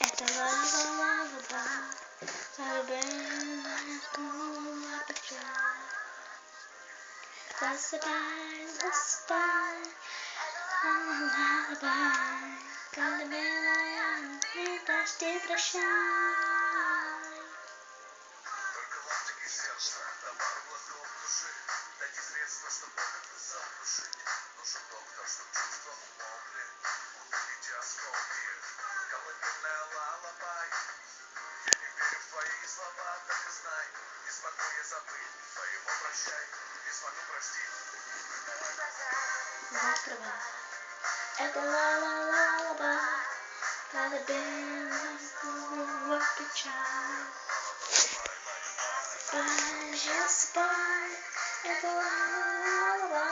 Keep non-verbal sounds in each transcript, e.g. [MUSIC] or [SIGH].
Это ла-ла-ла-ла-ла, Албена печаль. Засыпай, засыпай, ла-ла-ла-ла-ла, Колыбельная, не прости, прощай. Только ластики сердца, товар глотков души Найти средства, чтобы это заглушить Нужен доктор, чтоб чувства слова, так и знай Не смогу я забыть твоего прощай Не смогу простить Закрывай. Это ла-ла-ла-ла-ла, Колыбельная печаль. Спай, спай, это ла-ла-ла-ла,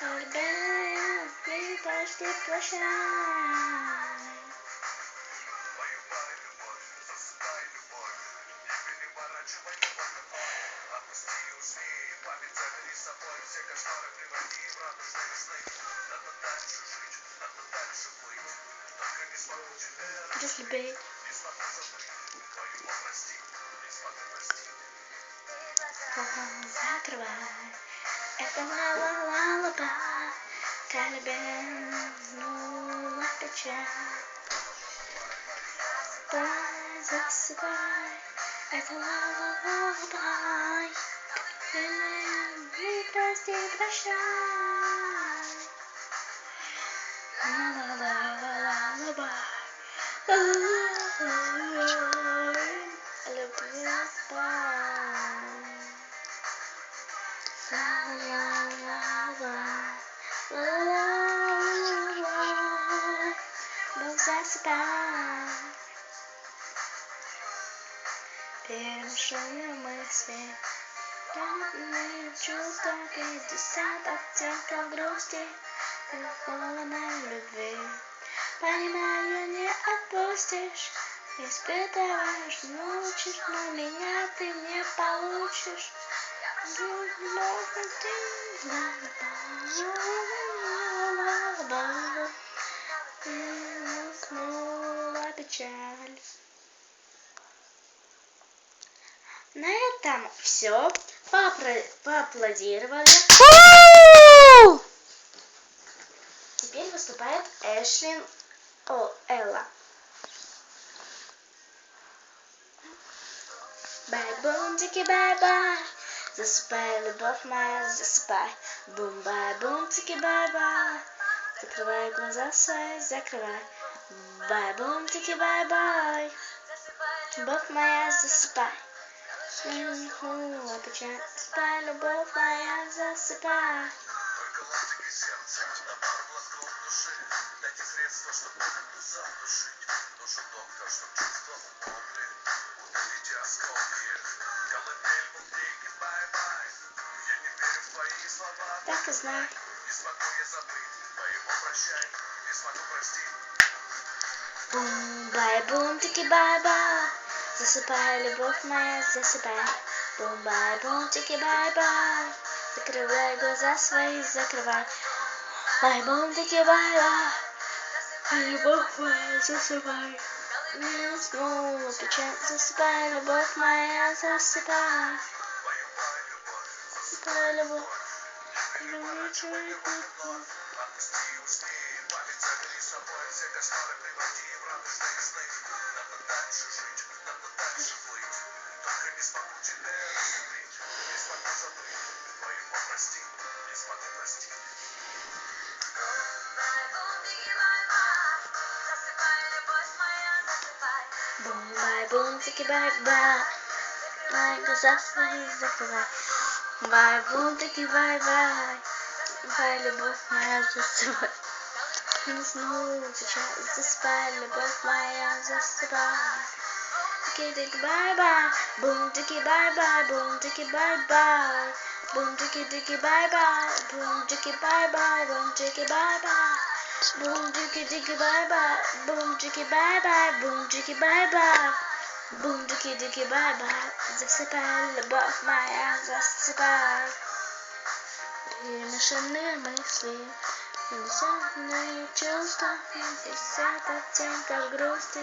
Колыбельная, не прости, прощай. Собой Все кошмары преврати в радужные сны Надо дальше жить, надо дальше плыть Только не смогу тебя Just любить. Не смогу забыть твоего простить Не смогу простить Закрывай. Это ла-ла-ла-ла-ла, Колыбельная печаль. Спай, засыпай, это ла-ла-ла-ла-ла, Не прости, прощай. Ла-ла-ла-ла-ла-ла-ла, ла-ла-ла-ла-ла, Бог засыпай. Перемешанные мысли, Темные чувства, пятьдесят оттенков грусти и холодной любви. Понимаю, не отпустишь, испытываешь, научишь, но меня ты не получишь. Уснула печаль. На этом все. Поаплодировали. Теперь выступает Эшлин О, Элла. Бай бунтики, бай-бай. Засыпай, любовь моя, засыпай. Бум-бай, бунтики, бай-бай. Закрывай глаза свои, закрывай. Бай, бунтики, бай-бай. Любовь моя, засыпай. Снова печаль, спай, любовь моя, засыпай. Бай-бай Так и знай. Не смогу я забыть твоего прощай Не смогу простить Бум, бай, бум, бай, бай. Засыпай, любовь моя, засыпай. Бум, бай, бум, бай, бай. Закрывай глаза свои, закрывай. Бай, бум, бай, бай. Любовь моя, засыпай. Не уснула печаль, засыпай, любовь моя, засыпай. Поюбай любовь, Засыпай, любовь. Переворачивай любовь. Отпусти, усни, память забери с собой Все кошмары преврати в радужные сны Надо дальше жить, Бум, бай, бум, тики, бай, бай. Бай, глаза свои закрывай. Бай, бум, тики, бай, бай. Бай, любовь моя, засыпай. Не снова сейчас засыпай, любовь моя, засыпай. Тики, тики, бай, бай. Бум, тики, бай, бай. Бум, тики, бай, бай. Бум, тики, тики, бай, бай. Бум, тики, бай, бай. Бум, тики, бай, bye. Boom jiggy jiggy bye bye. Boom jiggy bye bye. Boom jiggy bye bye. Boom jiggy jiggy bye bye. Засыпай, любовь моя, засыпай. Перемешанные мысли, Десятные чувства, десят оттенков грусти,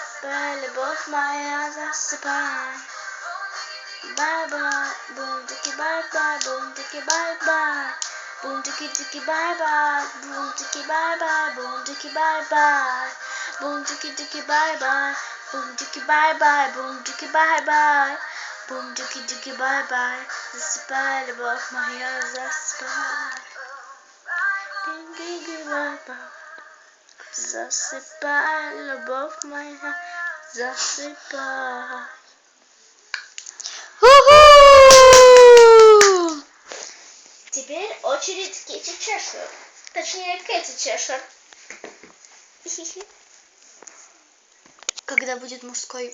Допусти, лунтики, бай-бай. Что это? Это же Закрывай. Бай, бунтики, бай-бай. Закрой, закрой, все закрой. Печаль. Бай, любовь моя, засыпай. Бай-бай, бунтики, бай-бай, бунтики, бай-бай. Бунтики, тики, бай-бай, бунтики, бай-бай, бунтики, бай-бай. Бунтики, тики, бай-бай, бунтики, бай-бай, бунтики, бай-бай. Бунтики, бай-бай. Засыпай, любовь моя, засыпай. Бунтики, бай-бай. Засыпай, любовь моя, засыпай. Теперь очередь Кити Чешер. Точнее, Кэти Чешер. [LAUGHS] Когда будет мужской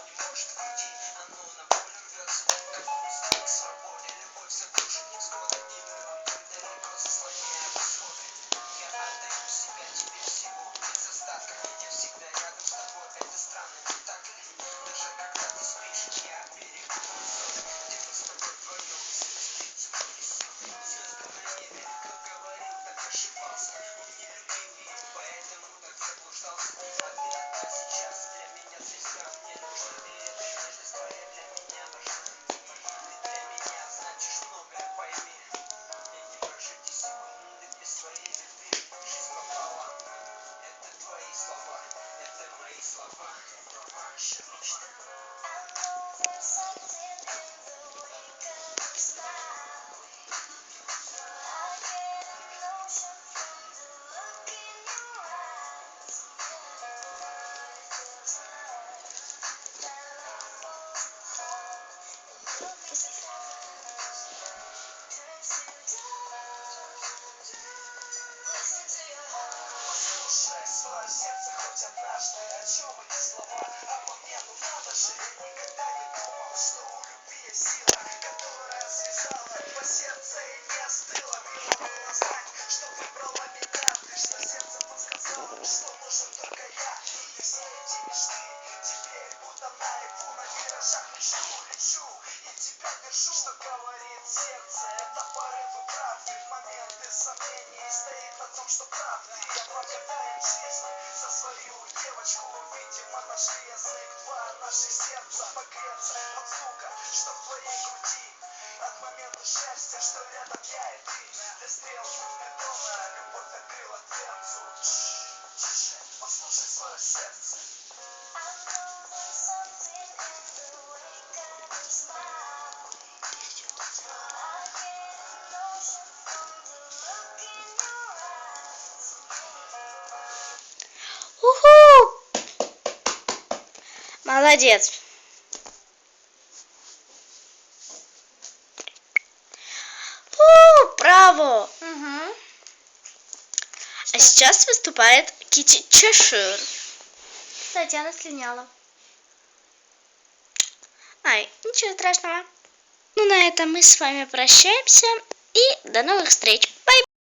сердце однажды О чем эти слова обо мне, ну надо никогда не думал, что у любви сила Которая связала два сердца и не остыла Мило было знать, что выбрала меня что сердце подсказало, что нужен только я И все эти теперь будто наяву На виражах лечу, лечу и тебя держу Что говорит сердце, это порывы правды моменты сомнений стоит на том, что правды Я благодарен жизни Нашли язык два наших сердца Погреться от звука, что в твоей груди От момента счастья, что рядом я и ты Для стрел бетона любовь открыла дверцу Тише, послушай свое сердце Молодец. У, браво! Мгм. А сейчас выступает Кити Чешир. Кстати, она слиняла. Ай, ничего страшного. Ну, на этом мы с вами прощаемся и до новых встреч.